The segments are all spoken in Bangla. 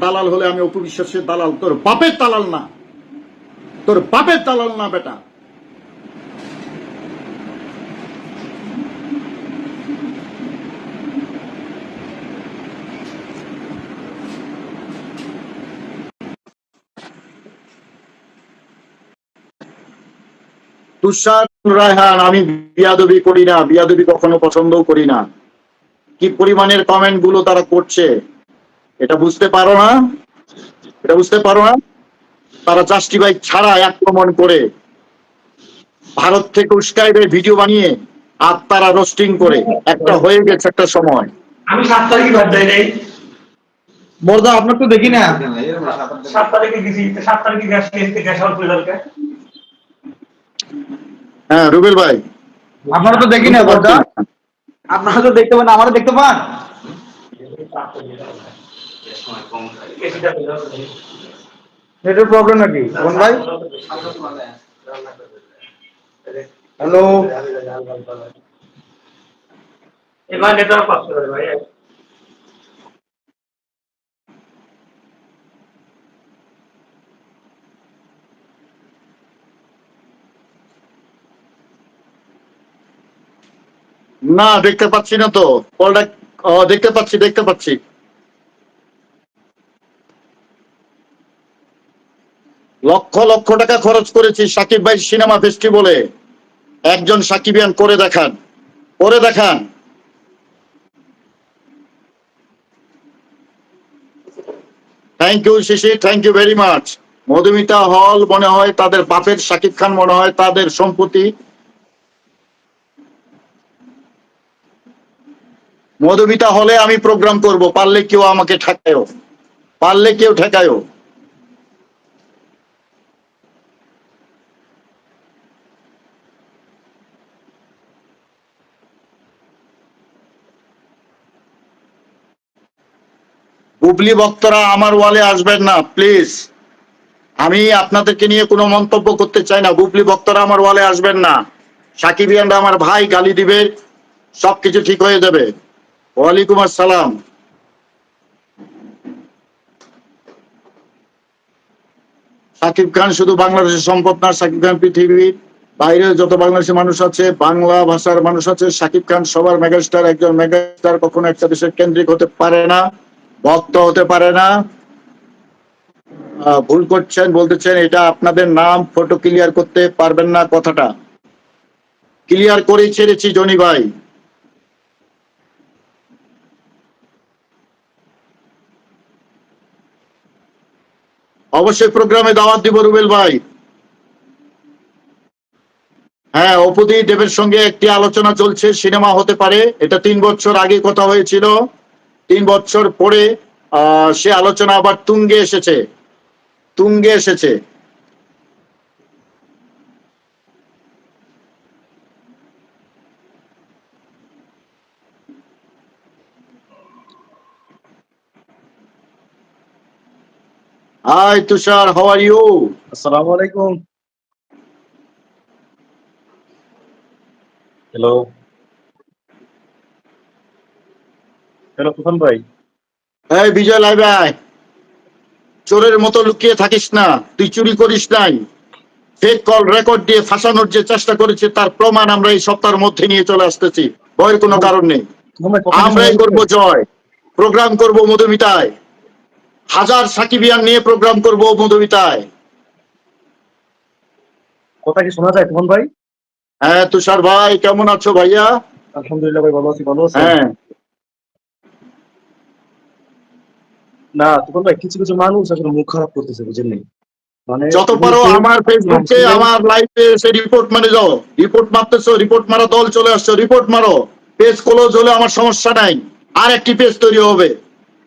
দালাল হলে আমি অপু বিশ্বাসের দালাল। তোর বাপের দালাল না। তোর বাপের দালাল না, বেটা। তুষার, রায়হান, আমি বিয়াদবি করি না। বিয়াদবি কখনো পছন্দও করি না। কি পরিমাণের কমেন্টগুলো তারা করছে? এটা বুঝতে পারো না? এটা বুঝতে পারো না? তারা জাস্টিফাই ছাড়া আক্রমণ করে। ভারত থেকে উস্কাইবে ভিডিও বানিয়ে আর তারা রোস্টিং করে। একটা হয়ে গেছে একটা সময়। আমি সাত তারিখে বাদ দেয় নাই। বর্দা আপনার তো দেখি না সাত তারিখে। গেছি সাত তারিখে গ্যাস নিয়ে গ্যাস আউট করে দরকার হ্যাঁ রুবেল ভাই। আপনারা তো দেখি না। বর্দা আপনারা তো দেখতে পান আমারও দেখতে পান। নেটের প্রবলেম নাকি? কোন ভাই? হ্যালো এবার নেটওয়ার্ক পাস করে ভাই। না দেখতে পাচ্ছি না তো। কলটা দেখতে পাচ্ছি দেখতে পাচ্ছি। লক্ষ লক্ষ টাকা খরচ করেছি সাকিব ভাই সিনেমা ফেস্টিভ্যালে। একজন সাকিবিয়ান করে দেখান করে দেখান। থ্যাংক ইউ শিশি thank you very much Madhumita হল মনে হয় তাদের বাপের সাকিব খান মনে হয় তাদের সম্পত্তি। মধুমিতা হলে আমি প্রোগ্রাম করব, পারলে কেউ আমাকে ঠেকায়ও। পারলে কেউ ঠেকায়ও। বুবলি বক্তরা আমার ওয়ালে আসবেন না, প্লিজ। আমি আপনাদেরকে নিয়ে কোনো মন্তব্য করতে চাই না। বুবলি বক্তরা আমার ওয়ালে আসবেন না। সাকিবিয়ানরা আমার ভাই, গালি দিবে, সবকিছু ঠিক হয়ে যাবে। ওয়ালাইকুম আসসালাম। সাকিব খান শুধু বাংলাদেশের সম্পদ না, সাকিব খান পৃথিবীর বাইরে যত বাংলাদেশের মানুষ আছে, বাংলা ভাষার মানুষ আছে, সাকিব খান সবার মেগাস্টার, একজন মেগাস্টার কখনো একটা দেশের কেন্দ্রিক হতে পারে না। ভক্ত হতে পারে না। ভুল করছেন, বলতেছেন, এটা আপনাদের নাম ফটো ক্লিয়ার করতে পারবেন না কথাটা। ক্লিয়ার করেই ছেড়েছি, জনি ভাই। অবশ্যই প্রোগ্রামে দাওয়াত দিব রুবেল ভাই। হ্যাঁ অপুদি দেবের সঙ্গে একটি আলোচনা চলছে, সিনেমা হতে পারে। এটা তিন বছর আগে কথা হয়েছিল। তিন বছর পরে সে আলোচনা আবার তুঙ্গে এসেছে। তুঙ্গে এসেছে। Hi Tushar how are you আসসালামু আলাইকুম। হ্যালো হ্যালো তুফান ভাই। এই বিজয় লাইবে আয় চোরের মতো লুকিয়ে থাকিস না তুই চুরি করিস নাই। ফেক কল রেকর্ড দিয়ে ফাঁসানোর যে চেষ্টা করেছে তার প্রমাণ আমরা এই সপ্তাহের মধ্যে নিয়ে চলে আসতেছি। ভয়ের কোনো কারণ নেই। ভাই, আমরাই করব জয়। প্রোগ্রাম করব মধুমিতায়। হাজার সাকিবিয়ান নিয়ে প্রোগ্রাম করব মধুমিতায়। কথা কি শোনা যায় তুফান ভাই? হ্যাঁ তুষার ভাই কেমন আছো ভাইয়া? আলহামদুলিল্লাহ ভাই ভালো আছি ভালো আছি। হ্যাঁ। না তুফান ভাই কিছু কিছু মানুষ আসলে মুখ খারাপ করতেছে বুঝেন নাই? মানে যত পারো আমার ফেসবুকে আমার লাইভে এসে রিপোর্ট মেরে যাও। রিপোর্ট মারতেছো রিপোর্ট মারা দল চলে আসছো রিপোর্ট মারো। পেজ ক্লোজ হলে আমার সমস্যা নাই। আর একটি পেজ তৈরি হবে।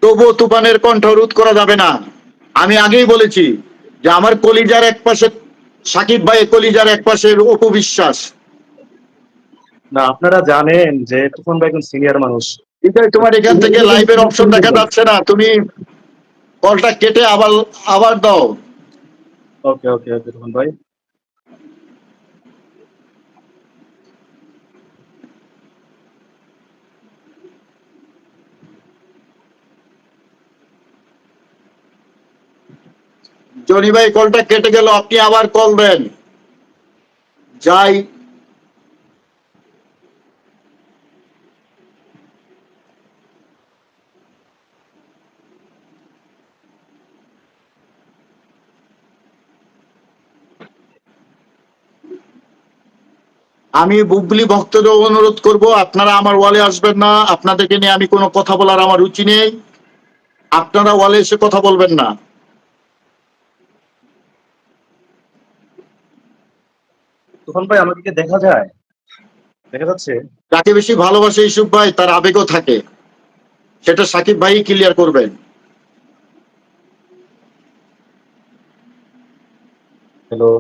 তবুও তুফানের কণ্ঠ রোধ করা যাবে না। আমি আগেই বলেছি যে আমার কলিজার এক পাশে সাকিব ভাই কলিজার এক পাশে অপু বিশ্বাস। না আপনারা জানেন যে তুফান ভাই একজন সিনিয়র মানুষ। তোমার এখান থেকে লাইভের অপশন দেখা যাচ্ছে না। তুমি কলটা কেটে আবার আবার দাও। ওকে ওকে ওকে তুফান ভাই। জনি ভাই কলটা কেটে গেল আপনি আবার কল দেন। যাই। আমি বুবলি ভক্তদের অনুরোধ করব আপনারা আমার ওয়ালে আসবেন না। আপনাদেরকে নিয়ে আমি কোনো কথা বলার আমার রুচি নেই। আপনারা ওয়ালে এসে কথা বলবেন না। তুফান ভাই আমাকে কি দেখা যায়। দেখা যাচ্ছে। যাকে বেশি ভালোবাসে ইসুফ ভাই তার আবেগও থাকে। সেটা সাকিব ভাই ক্লিয়ার করবেন। হ্যালো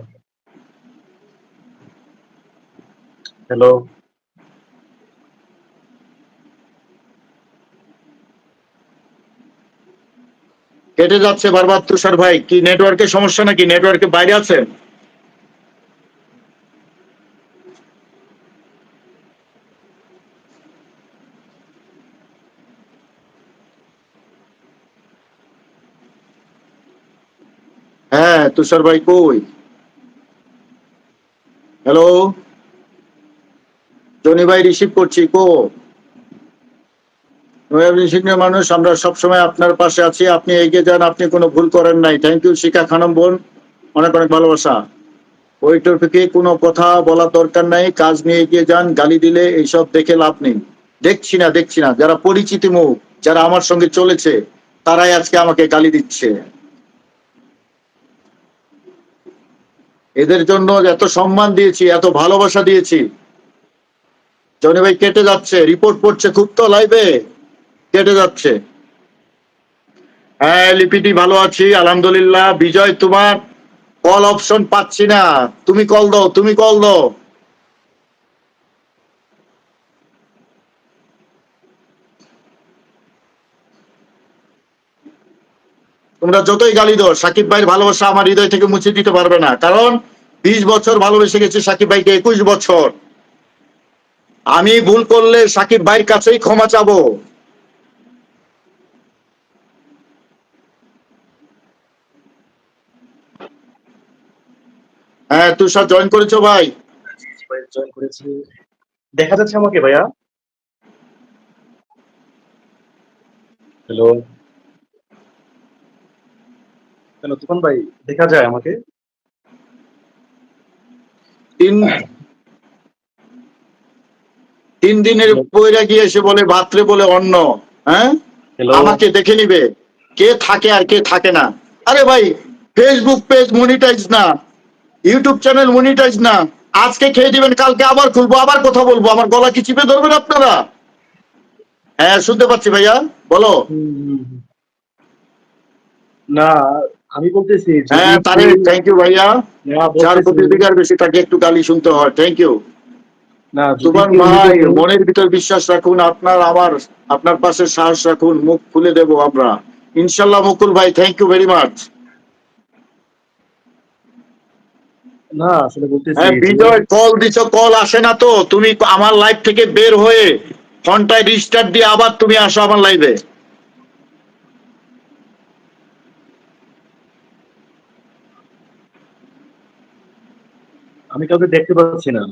হ্যালো কেটে যাচ্ছে বারবার তুষার ভাই। কি নেটওয়ার্কের সমস্যা নাকি? নেটওয়ার্কের বাইরে আছে? হ্যাঁ তুষার ভাই কই? হ্যালো জনি ভাই রিসিভ করছি, কো? মানুষ, আমরা সবসময় আপনার পাশে আছি, আপনি এগিয়ে যান, আপনি কোনো ভুল করেন নাই। থ্যাংক ইউ শিখা খানম বোন। অনেক অনেক ভালোবাসা। ওই টপিকে কোনো কথা বলার দরকার নাই, কাজ নিয়ে এগিয়ে যান, গালি দিলে এইসব দেখে লাভ নেই। দেখছি না দেখছি না। যারা পরিচিতি মুখ, যারা আমার সঙ্গে চলেছে, তারাই আজকে আমাকে গালি দিচ্ছে। এদের জন্য এত সম্মান দিয়েছি, এত ভালোবাসা দিয়েছি। জনি ভাই কেটে যাচ্ছে রিপোর্ট পড়ছে খুব তো লাইভে কেটে যাচ্ছে। হ্যাঁ লিপিটি ভালো আছি, আলহামদুলিল্লাহ। বিজয়, তোমার কল অপশন পাচ্ছি না। তুমি কল দাও, তুমি কল দাও। তোমরা যতই গালি দাও, সাকিব ভাইয়ের ভালোবাসা আমার হৃদয় থেকে মুছে দিতে পারবে না। কারণ, বিশ বছর ভালোবেসে গেছি সাকিব ভাইকে, একুশ বছর। আমি ভুল করলে সাকিব ভাইয়ের কাছেই ক্ষমা চাবো। হ্যাঁ তুষার জয়েন করেছ ভাই? ভাই জয়েন করেছি। দেখা যাচ্ছে আমাকে ভাইয়া। হ্যালো কেন তুফান ভাই দেখা যায় আমাকে? তিন তিন দিনের বইরা গিয়ে এসে বলে ভাত্রে বলে অন্ন হ্যাঁ? আমাকে দেখে নিবে। কে থাকে আর কে থাকে না। আরে ভাই ফেসবুক পেজ মনিটাইজ না। ইউটিউব চ্যানেল মনিটাইজ না। আজকে খেয়ে দিবেন কালকে আবার খুলবো আবার কথা বলব। আমার গলা কি চিপে ধরবেন আপনারা? হ্যাঁ শুনতে পাচ্ছি ভাইয়া বলো। না আমি বলতেছি হ্যাঁ তারে থ্যাংক ইউ ভাইয়া। না, যার প্রতি অধিকার বেশি তাকে একটু গালি শুনতে হয় থ্যাংক ইউ না কেউ ভাই মনের ভিতর বিশ্বাস রাখুন আপনার আমার আপনার পাশে সাহস রাখুন মুখ খুলে দেব আমরা। ইনশাল্লাহ মুকুল ভাই থ্যাংক ইউ ভেরি মাচ না আসলে বলতেছি হ্যাঁ বিজয় কল দিছ কল আসে না তো। তুমি আমার লাইভ থেকে বের হয়ে ফোনটায় রিস্টার্ট দিয়ে আবার তুমি আসো আমার লাইভে আমি কাউকে দেখতে পাচ্ছি না।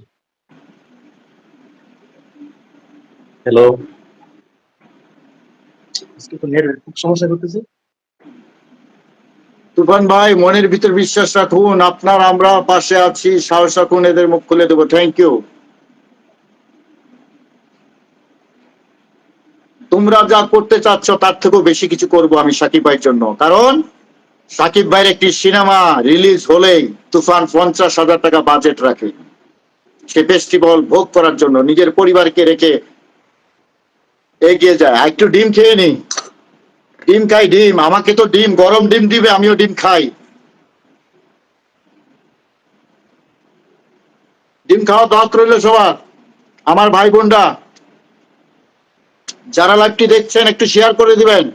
হ্যালো আজকে তো নেট খুব সমস্যা করতেছে। তুফান ভাই মনের ভিতর বিশ্বাস রাখুন আপনার আমরা পাশে আছি সাহস রাখুন এদের মুখ খুলে দেবো। থ্যাংক ইউ তোমরা যা করতে চাচ্ছ তার থেকেও বেশি কিছু করব আমি সাকিব ভাইয়ের জন্য। কারণ সাকিব ভাইয়ের একটি সিনেমা রিলিজ হলেই তুফান পঞ্চাশ হাজার টাকা বাজেট রাখে। সে ফেস্টিভ্যাল ভোগ করার জন্য নিজের পরিবারকে রেখে এগিয়ে যায়। আর একটু ডিম খেয়ে নি ডিম খাই ডিম। আমাকে তো ডিম, গরম ডিম দিবে, আমিও ডিম খাই। ডিম খাওয়া দাওয়াত রইল সবার। আমার ভাই বোনরা, যারা লাইভটি দেখছেন, একটু শেয়ার করে দিবেন।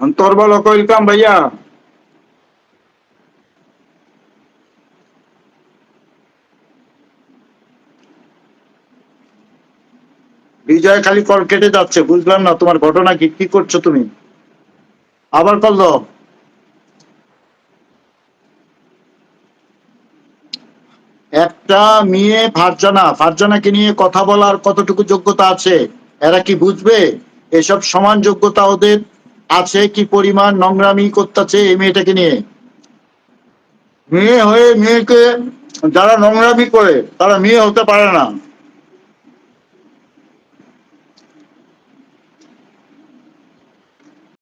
অন্তর্বল কইলতাম ভাইয়া। বিজয় খালি কল কেটে যাচ্ছে, বুঝলাম না তোমার ঘটনা কি কি করছ তুমি? আবার কল দাও। একটা মেয়ে ফারজানা, ফারজানাকে নিয়ে কথা বলার কতটুকু যোগ্যতা আছে, এরা কি বুঝবে? এসব সমান যোগ্যতা ওদের আছে কি পরিমাণ নোংরামি করতেছে এই মেয়েটাকে নিয়ে? মেয়ে হয়ে মেয়েকে যারা নোংরামি করে, তারা মেয়ে হতে পারে না।